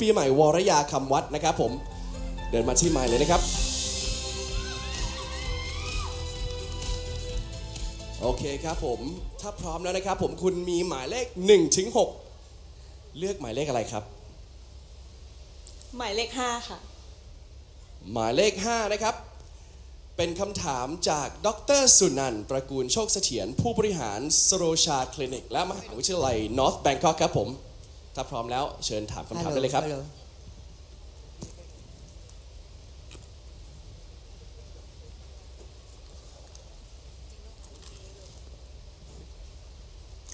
ปีใหม่วรยาคำวัดนะครับผมเดินมาที่ไมค์เลยนะครับ โอเคครับผมถ้าพร้อมแล้วนะครับผมคุณมีหมายเลข1ถึง6เลือกหมายเลขอะไรครับ หมายเลขห้าค่ะ หมายเลข 5 นะครับ เป็นคำถามจากดรสุนันท์ตระกูลโชคเสถียรผู้บริหารสโรชาคลินิก และมหาวิทยาลัย North Bangkok ครับผม ถ้าพร้อมแล้วเชิญถามคำถามได้เลยครับ ฮัลโห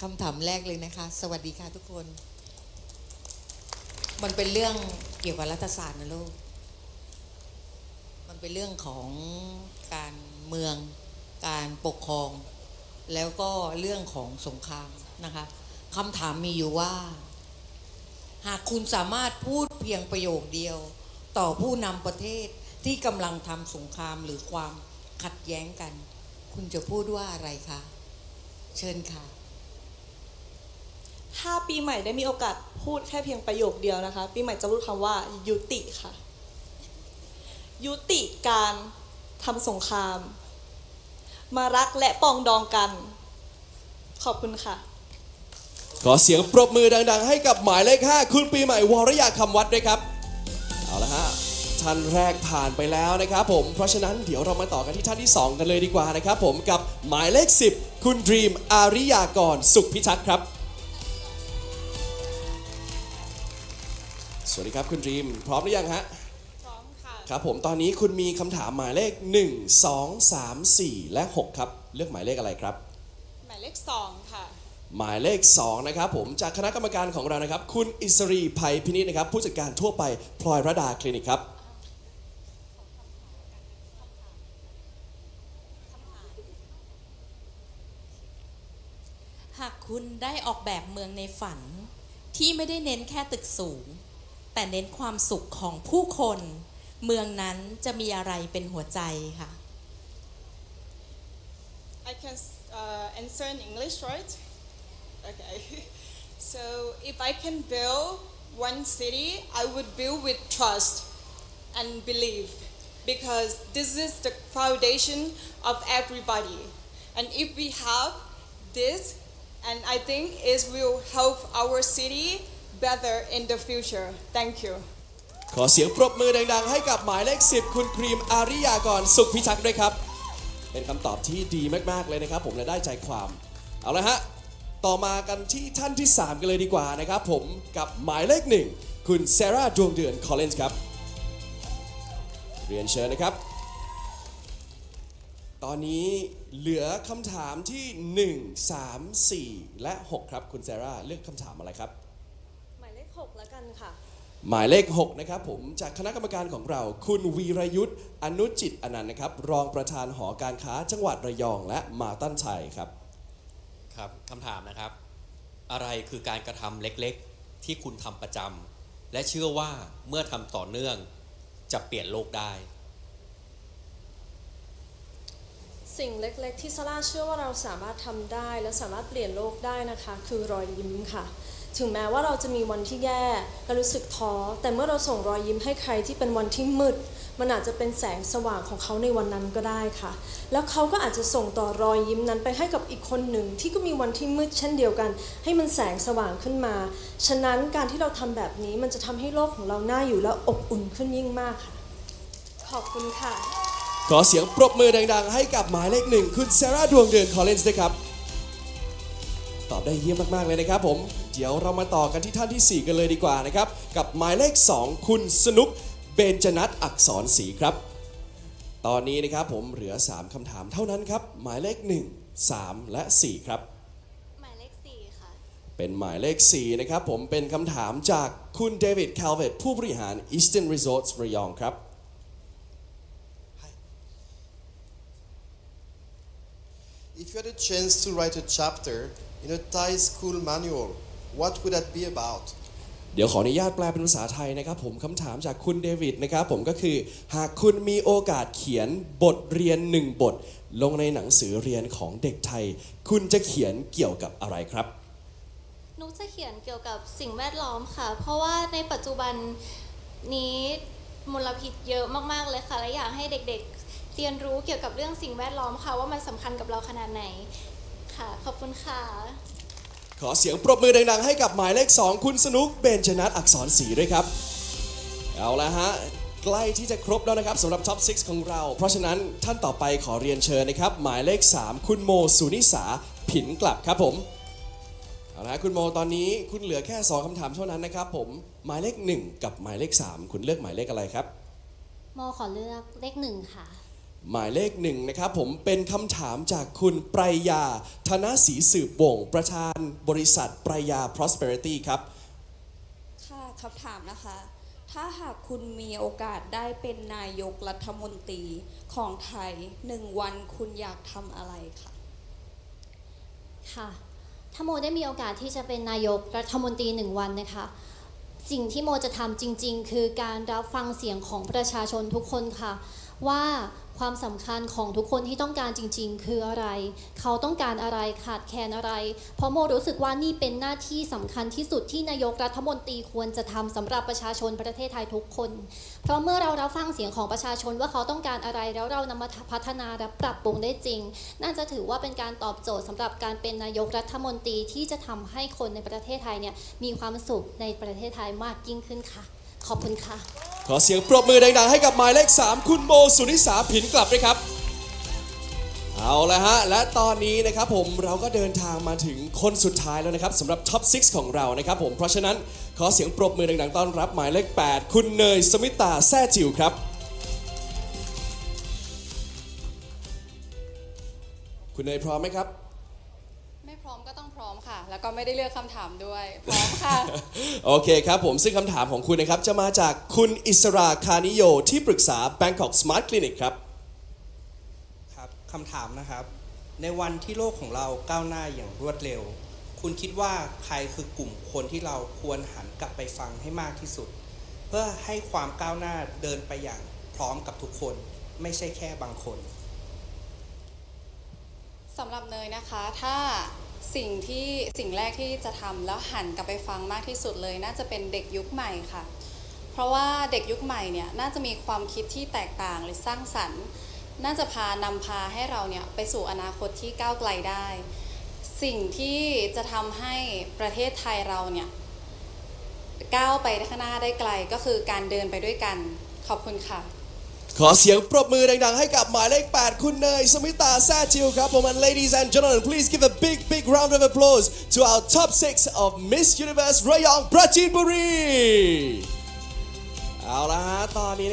คำถามแรกเลยนะคะ สวัสดีค่ะทุกคน มันเป็นเรื่องเกี่ยวกับรัฐศาสตร์นะลูก มันเป็นเรื่องของการเมือง การปกครอง แล้วก็เรื่องของสงครามนะคะคำถามมีอยู่ว่า หากคุณสามารถพูดเพียงประโยคเดียว ต่อผู้นำประเทศที่กำลังทำสงครามหรือความขัดแย้งกัน คุณจะพูดว่าอะไรคะ เชิญค่ะถ้าปีใหม่ได้มีโอกาสพูดแค่เพียงประโยคเดียวนะคะ ปีใหม่จะพูดคำว่า ยุติค่ะ ยุติการทำสงคราม มารักและปองดองกัน ขอบคุณค่ะ ขอเสียงปรบมือดัง ๆ ให้กับหมายเลข5คุณปีใหม่วรยาคำวัดด้วยครับ เอาละฮะท่านแรกผ่านไปแล้วนะครับผม เพราะฉะนั้นเดี๋ยวเรามาต่อกันที่ท่านที่ 2 กันเลยดีกว่านะครับผมกับหมายเลข 10 คุณดรีมอาริยากรสุขพิทักษ์ครับ สวัสดีครับคุณดรีม พร้อมหรือยังฮะ พร้อมค่ะ ครับผมตอนนี้คุณมีคำถามหมายเลข 1 2 3 4 และ 6 ครับ เลือกหมายเลขอะไรครับ หมายเลขสองค่ะ หมายเลข 2 นะครับผมจากคณะกรรมการของเรานะครับ คุณอิสรีภัยพินิจนะครับ ผู้จัดการทั่วไปพลอยระดาคลินิกครับ หากคุณได้ออกแบบเมืองในฝัน ที่ไม่ได้เน้นแค่ตึกสูง แต่เน้นความสุขของผู้คน เมืองนั้นจะมีอะไรเป็นหัวใจค่ะ I can uh, answer in English right okay so if I can build one city I would build with trust and belief because this is the foundation of everybody and if we have this and I think it will help our city better in the future thank you ขอเสียงปรบมือดังๆ ให้กับหมายเลข 10 คุณครีมอาริยากรสุขพิทักษ์ด้วยครับ เป็นคำตอบที่ดีมากๆเลยนะครับ ผมและได้ใจความ เอาละฮะ ต่อมากันที่ท่านที่ 3 กันเลยดีกว่านะครับผมกับหมายเลขหนึ่งคุณเซราดวงเดือนคอลเลนส์ครับ เรียนเชิญนะครับ ตอนนี้เหลือคำถามที่ 1 3 4 และ 6 ครับ คุณเซราเลือกคำถามอะไรครับ หมายเลข6แล้วกันค่ะ หมายเลข 6 นะครับผมจากคณะกรรมการของเรา คุณวีรยุทธ์อนุจิตอนันต์นะครับ รองประธานหอการค้าจังหวัดระยองและมาตั้นชัยครับ ครับคำถามนะครับ อะไรคือการกระทำเล็กๆ ที่คุณทำประจำและเชื่อว่าเมื่อทำต่อเนื่องจะเปลี่ยนโลกได้ สิ่งเล็กๆ ที่ซาร่าเชื่อว่าเราสามารถทำได้ และสามารถเปลี่ยนโลกได้นะคะ คือรอยยิ้มค่ะ ถึงแม้ว่าเราจะมีวันที่แย่และรู้สึกท้อ แต่เมื่อเราส่งรอยยิ้มให้ใครที่เป็นวันที่มืด มันอาจจะเป็นแสงสว่างของเขาในวันนั้นก็ได้ค่ะ แล้วเขาก็อาจจะส่งต่อรอยยิ้มนั้นไปให้กับอีกคนหนึ่งที่ก็มีวันที่มืดเช่นเดียวกัน ให้มันแสงสว่างขึ้นมา ฉะนั้นการที่เราทำแบบนี้มันจะทำให้โลกของเราน่าอยู่และอบอุ่นขึ้นยิ่งมากค่ะ ขอบคุณค่ะ ขอเสียงปรบมือดัง ๆ ให้กับหมายเลขหนึ่งคุณเซร่าดวงเดือนคอลเลนส์ด้วยครับ ตอบได้เยี่ยมมากๆเลยนะครับผม เดี๋ยวเรามาต่อกันที่ท่านทีสี่ 4 กันเลยดีกว่านะครับ กับหมายเลข 2 คุณสนุกเบญจนัทอักษรศรีครับ ตอนนี้นะครับผมเหลือ 3คำถามเท่านั้นครับ หมายเลข 1 3 และ 4 ครับ หมายเลขสี่ค่ะ เป็นหมายเลข 4 นะครับผมเป็นคำถามจากคุณเดวิดคาลเวตผู้บริหาร Eastern Resorts ระยองครับ If you had a chance to write a chapter in a Thai school manual, what would that be about? เดี๋ยวขออนุญาตแปลเป็นภาษาไทยนะครับ ผมคำถามจากคุณเดวิดนะครับ ผมก็คือ หากคุณมีโอกาสเขียนบทเรียนหนึ่งบท ลงในหนังสือเรียนของเด็กไทย คุณจะเขียนเกี่ยวกับอะไรครับ นุกจะเขียนเกี่ยวกับสิ่งแวดล้อมค่ะ เพราะว่าในปัจจุบันนี้มลพิษเยอะมากๆเลยค่ะ และอยากให้เด็กๆ เรียนรู้เกี่ยวกับเรื่องสิ่งแวดล้อมค่ะ ว่ามันสำคัญกับเราขนาดไหนค่ะ ขอบคุณค่ะ ขอเสียงปรบมือดังๆ ให้กับหมายเลข 2 คุณสนุกเบนชนัทอักษรศรีด้วยครับ เอาละฮะ ใกล้ที่จะครบแล้วนะครับสำหรับท็อป 6 ของเรา เพราะฉะนั้นท่านต่อไปขอเรียนเชิญนะครับ หมายเลข 3 คุณโมสุนิสาผินกลับครับผมเอาละฮะคุณโมตอนนี้คุณเหลือแค่ 2คำถามเท่านั้นนะครับผมหมายเลข 1 กับหมายเลข 3 คุณเลือกหมายเลขอะไรครับ โมขอเลือกเลขหนึ่งค่ะ หมายเลขหนึ่งนะครับผมเป็นคำถามจากคุณปรายยาธนศรีสืบวงศ์ประธานบริษัทปรายยา Prosperity ครับ ค่ะคำถามนะคะ ถ้าหากคุณมีโอกาสได้เป็นนายกรัฐมนตรีของไทยหนึ่งวันคุณอยากทำอะไรคะค่ะ ถ้าโมได้มีโอกาสที่จะเป็นนายกรัฐมนตรีหนึ่งวันนะคะ สิ่งที่โมจะทำจริง ๆ คือการรับฟังเสียงของประชาชนทุกคนค่ะ ว่าความสำคัญของทุกคนที่ต้องการจริง ๆ คืออะไร เขาต้องการอะไรขาดแคลนอะไร เพราะโมรู้สึกว่านี่เป็นหน้าที่สำคัญที่สุดที่นายกรัฐมนตรีควรจะทำสำหรับประชาชนประเทศไทยทุกคน เพราะเมื่อเรารับฟังเสียงของประชาชนว่าเขาต้องการอะไรแล้วเรานำมาพัฒนาและปรับปรุงได้จริง น่าจะถือว่าเป็นการตอบโจทย์สำหรับการเป็นนายกรัฐมนตรีที่จะทำให้คนในประเทศไทยเนี่ยมีความสุขในประเทศไทยมากยิ่งขึ้นค่ะ ขอบคุณค่ะ ขอเสียงปรบมือดังๆ ให้กับหมายเลข 3 คุณโมสุนิสาผินกลับด้วยครับ เอาละฮะ และตอนนี้นะครับผมเราก็เดินทางมาถึงคนสุดท้ายแล้วนะครับสำหรับท็อป 6 ของเรานะครับผม เพราะฉะนั้นขอเสียงปรบมือดังๆ ต้อนรับหมายเลข 8 คุณเนยสมิตาแซ่จิวครับ คุณเนยพร้อมไหมครับ ไม่พร้อมก็ต้องพ ร้อมค่ะ แล้วก็ไม่ได้เลือกคำถามด้วย พร้อมค่ะ โอเคครับผมซึ่งคำถามของคุณนะครับ จะมาจากคุณอิสราคานิโยที่ปรึกษา Bangkok Smart Clinic ครับ ครับคำถามนะครับ ในวันที่โลกของเราก้าวหน้าอย่างรวดเร็ว คุณคิดว่าใครคือกลุ่มคนที่เราควรหันกลับไปฟังให้มากที่สุด เพื่อให้ความก้าวหน้าเดินไปอย่างพร้อมกับทุกคน ไม่ใช่แค่บางคน สำหรับเนยนะคะ ถ้า สิ่งที่สิ่งแรกที่จะทำแล้วหันกลับไปฟังมากที่สุดเลย น่าจะเป็นเด็กยุคใหม่ค่ะ เพราะว่าเด็กยุคใหม่เนี่ยน่าจะมีความคิดที่แตกต่างหรือสร้างสรรค์ น่าจะพานำพาให้เราเนี่ยไปสู่อนาคตที่ก้าวไกลได้ สิ่งที่จะทำให้ประเทศไทยเราเนี่ยก้าวไปข้างหน้าได้ไกลก็คือการเดินไปด้วยกัน ขอบคุณค่ะ ขอเสียงปรบมือดังๆ ให้กับหมายเลข 8 คุณเนยสมิตาแซ่จิวครับผม and ladies and gentlemen please give a big big round of applause to our top 6 of Miss Universe Rayong Prachin Buri เอาละฮะตอนนี้